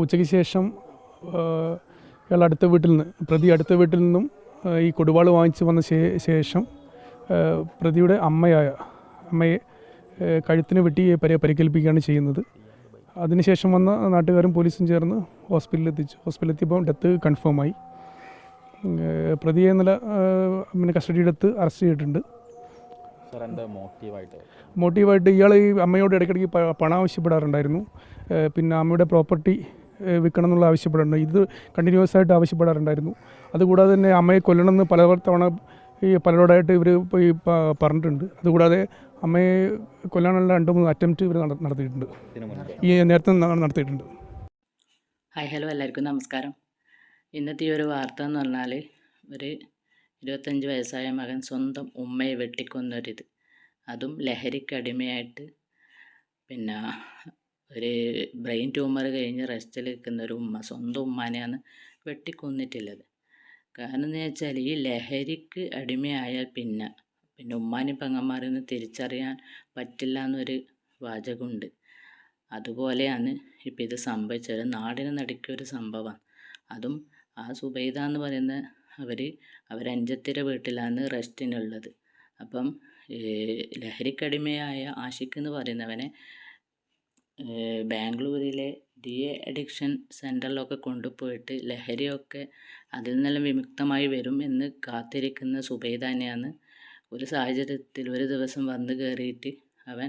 ഉച്ചയ്ക്ക് ശേഷം ഇയാൾ അടുത്ത വീട്ടിൽ നിന്ന് പ്രതി അടുത്ത വീട്ടിൽ നിന്നും ഈ കൊടുവാൾ വാങ്ങിച്ച് വന്ന ശേഷം പ്രതിയുടെ അമ്മയായ അമ്മയെ കഴുത്തിന് വെട്ടി പരി പരിക്കേൽപ്പിക്കുകയാണ് ചെയ്യുന്നത്. അതിനുശേഷം വന്ന നാട്ടുകാരും പോലീസും ചേർന്ന് ഹോസ്പിറ്റലിൽ എത്തിച്ചു. ഹോസ്പിറ്റലിൽ എത്തിയപ്പോൾ ഡെത്ത് കൺഫേം ആയി. ഏഹ്, പ്രതിയെ ഇന്നലെ ഏഹ്, പിന്നെ കസ്റ്റഡിയിലെടുത്ത് അറസ്റ്റ് ചെയ്തിട്ടുണ്ട്. മോട്ടീവായിട്ട്? ഇയാൾ ഈ അമ്മയോട് ഇടയ്ക്കിടയ്ക്ക് പണം ആവശ്യപ്പെടാറുണ്ടായിരുന്നു. പിന്നെ അമ്മയുടെ പ്രോപ്പർട്ടി വിൽക്കണം എന്നുള്ള ആവശ്യപ്പെടാറുണ്ട്. ഇത് കണ്ടിന്യൂസ് ആയിട്ട് ആവശ്യപ്പെടാറുണ്ടായിരുന്നു. അതുകൂടാതെ തന്നെ അമ്മയെ കൊല്ലണമെന്ന് പല തവണ ഈ പലരോടായിട്ട് ഇവർ ഈ പറഞ്ഞിട്ടുണ്ട്. അതുകൂടാതെ അമ്മയെ കൊല്ലാനുള്ള രണ്ട് മൂന്ന് അറ്റംപ്റ്റ് ഇവർ നടത്തിയിട്ടുണ്ട്. ഈ നേരത്തെ നടത്തിയിട്ടുണ്ട്. ഹായ് ഹലോ എല്ലാവർക്കും നമസ്കാരം. ഇന്നത്തെ ഈ ഒരു വാർത്ത എന്ന് പറഞ്ഞാൽ ഒരു ഇരുപത്തഞ്ച് വയസ്സായ മകൻ സ്വന്തം ഉമ്മയെ വെട്ടിക്കൊന്നൊരിത്. അതും ലഹരിക്കടിമയായിട്ട് പിന്നെ ഒരു ബ്രെയിൻ ട്യൂമർ കഴിഞ്ഞ് റെസ്റ്റിൽ നിൽക്കുന്ന ഒരു ഉമ്മ സ്വന്തം ഉമ്മാനെയാണ് വെട്ടിക്കൊന്നിട്ടുള്ളത്. കാരണം എന്ന് വെച്ചാൽ ഈ ലഹരിക്ക് അടിമയായാൽ പിന്നെ പിന്നെ ഉമ്മാനും പെങ്ങന്മാരെയൊന്നും തിരിച്ചറിയാൻ പറ്റില്ല എന്നൊരു വാചകമുണ്ട്. അതുപോലെയാണ് ഇപ്പം ഇത് സംഭവിച്ചത്. നാടിന് നടുക്കിയൊരു സംഭവമാണ്. അതും ആ സുബൈദ എന്ന് പറയുന്ന അവർ അവരഞ്ചത്തിര വീട്ടിലാണ് റെസ്റ്റിനുള്ളത് അപ്പം ലഹരിക്കടിമയായ ആഷിഖ് എന്ന് പറയുന്നവനെ ബാംഗ്ലൂരിലെ ഡി അഡിക്ഷൻ സെന്ററിലൊക്കെ കൊണ്ടുപോയിട്ട് ലഹരിയൊക്കെ അതിൽ നിന്നെല്ലാം വിമുക്തമായി വരും എന്ന് കാത്തിരിക്കുന്ന സുബൈദാനെയാണ് ഒരു സാഹചര്യത്തിൽ ഒരു ദിവസം വന്ന് കയറിയിട്ട് അവൻ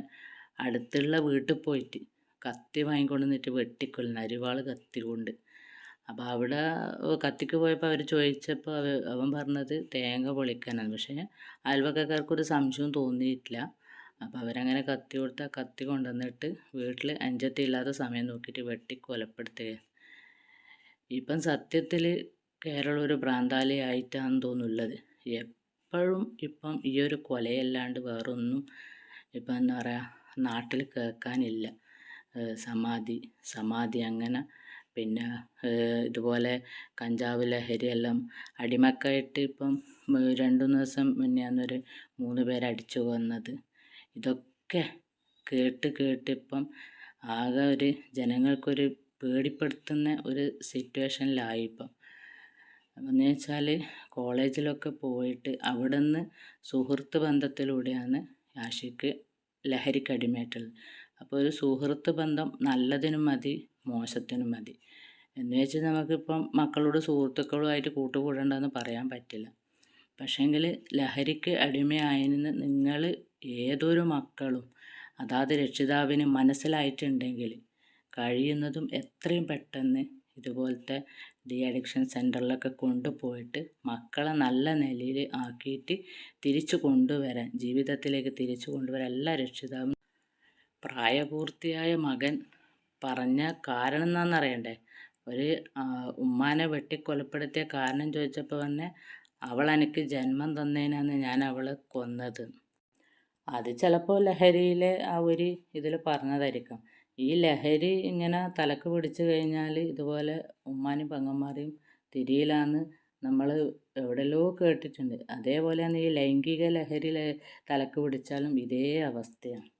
അടുത്തുള്ള വീട്ടിൽ പോയിട്ട് കത്തി വാങ്ങിക്കൊണ്ട് നിന്നിട്ട് വെട്ടിക്കൊല്ലുന്നു. അരിവാൾ കത്തി കൊണ്ട് അപ്പോൾ അവിടെ കത്തിക്ക് പോയപ്പോൾ അവർ ചോദിച്ചപ്പോൾ അവൻ പറഞ്ഞത് തേങ്ങ പൊളിക്കാനാണ്. പക്ഷേ അയൽവക്കക്കാർക്കൊരു സംശയവും തോന്നിയിട്ടില്ല. അപ്പോൾ അവരങ്ങനെ കത്തി കൊടുത്ത് ആ കത്തി കൊണ്ടുവന്നിട്ട് വീട്ടിൽ അഞ്ചത്തി ഇല്ലാത്ത സമയം നോക്കിയിട്ട് വെട്ടി കൊലപ്പെടുത്തുകയാണ് ഇപ്പം സത്യത്തിൽ കേരളം ഒരു ഭ്രാന്താലയായിട്ടാണെന്ന് തോന്നുള്ളത് എപ്പോഴും ഇപ്പം ഈ ഒരു കൊലയല്ലാണ്ട് വേറൊന്നും ഇപ്പം എന്താ പറയുക നാട്ടിൽ കേൾക്കാനില്ല. സമാധി സമാധി അങ്ങനെ പിന്നെ ഇതുപോലെ കഞ്ചാവ് ലഹരിയെല്ലാം അടിമക്കായിട്ട് ഇപ്പം രണ്ടു മൂന്ന് ദിവസം മുന്നെയാന്നൊരു മൂന്ന് പേരടിച്ചു കൊന്നത്. ഇതൊക്കെ കേട്ട് കേട്ടിപ്പം ആകെ ഒരു ജനങ്ങൾക്കൊരു പേടിപ്പെടുത്തുന്ന ഒരു സിറ്റുവേഷനിലായി ഇപ്പം എന്ന് വെച്ചാൽ കോളേജിലൊക്കെ പോയിട്ട് അവിടെ നിന്ന് സുഹൃത്ത് ബന്ധത്തിലൂടെയാണ് ആഷിക്ക് ലഹരിക്ക് അടിമയായിട്ടുള്ളത്. അപ്പോൾ ഒരു സുഹൃത്ത് ബന്ധം നല്ലതിനും മതി മോശത്തിനും മതി. എന്ന് വെച്ച് നമുക്കിപ്പം മക്കളോട് സുഹൃത്തുക്കളുമായിട്ട് കൂട്ടുകൂടേണ്ടതെന്ന് പറയാൻ പറ്റില്ല. പക്ഷേങ്കിൽ ലഹരിക്ക് അടിമയായതിന് നിങ്ങൾ ഏതൊരു മക്കളും അതാത് രക്ഷിതാവിന് മനസ്സിലായിട്ടുണ്ടെങ്കിൽ കഴിയുന്നതും എത്രയും പെട്ടെന്ന് ഇതുപോലത്തെ ഡി അഡിക്ഷൻ സെന്ററിലൊക്കെ കൊണ്ടുപോയിട്ട് മക്കളെ നല്ല നിലയിൽ ആക്കിയിട്ട് തിരിച്ചു കൊണ്ടുവരാൻ ജീവിതത്തിലേക്ക് തിരിച്ചു കൊണ്ടുവരാൻ എല്ലാ രക്ഷിതാവും പ്രായപൂർത്തിയായ മകൻ പറഞ്ഞ കാരണം എന്താണെന്നറിയണ്ടേ? ഒരു ഉമ്മാനെ വെട്ടിക്കൊലപ്പെടുത്തിയ കാരണം ചോദിച്ചപ്പോൾ തന്നെ അവൾ എനിക്ക് ജന്മം തന്നേനാന്ന് ഞാൻ അവളെ കൊന്നത്. അത് ചിലപ്പോൾ ലഹരിയിലെ ആ ഒരു ഇതിൽ പറഞ്ഞതായിരിക്കാം. ഈ ലഹരി ഇങ്ങനെ തലക്ക് പിടിച്ചു കഴിഞ്ഞാൽ ഇതുപോലെ ഉമ്മാനും പെങ്ങന്മാരെയും തിരിയിലാന്ന് നമ്മൾ എവിടെല്ലോ കേട്ടിട്ടുണ്ട്. അതേപോലെയാണ് ഈ ലൈംഗിക ലഹരി തലക്ക് പിടിച്ചാലും ഇതേ അവസ്ഥയാണ്.